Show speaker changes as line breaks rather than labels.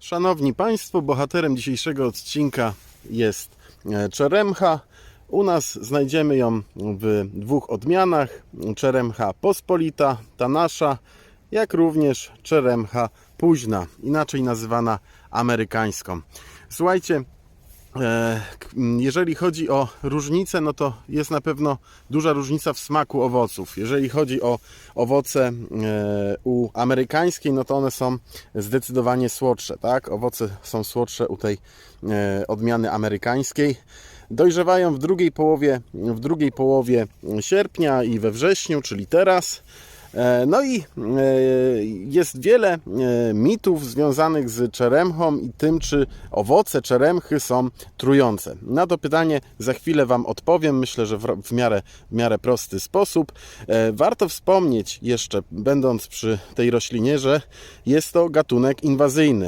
Szanowni Państwo, bohaterem dzisiejszego odcinka jest e, czeremcha. U nas znajdziemy ją w dwóch odmianach: czeremcha pospolita, ta nasza, jak również czeremcha późna, inaczej nazywana amerykańską. Słuchajcie, Jeżeli chodzi o różnicę, no to jest na pewno duża różnica w smaku owoców. Jeżeli chodzi o owoce e, u amerykańskiej, no to one są zdecydowanie słodsze, tak? Owoce są słodsze u tej e, odmiany amerykańskiej. Dojrzewają w drugiej połowie, w drugiej połowie sierpnia i we wrześniu, czyli teraz. E, No i e, jest wiele e, mitów związanych z czeremchą i tym, czy owoce czeremchy są trujące. Na to pytanie za chwilę Wam odpowiem, myślę, że w miarę, w miarę prosty sposób. Warto wspomnieć jeszcze, będąc przy tej roślinie, że jest to gatunek inwazyjny.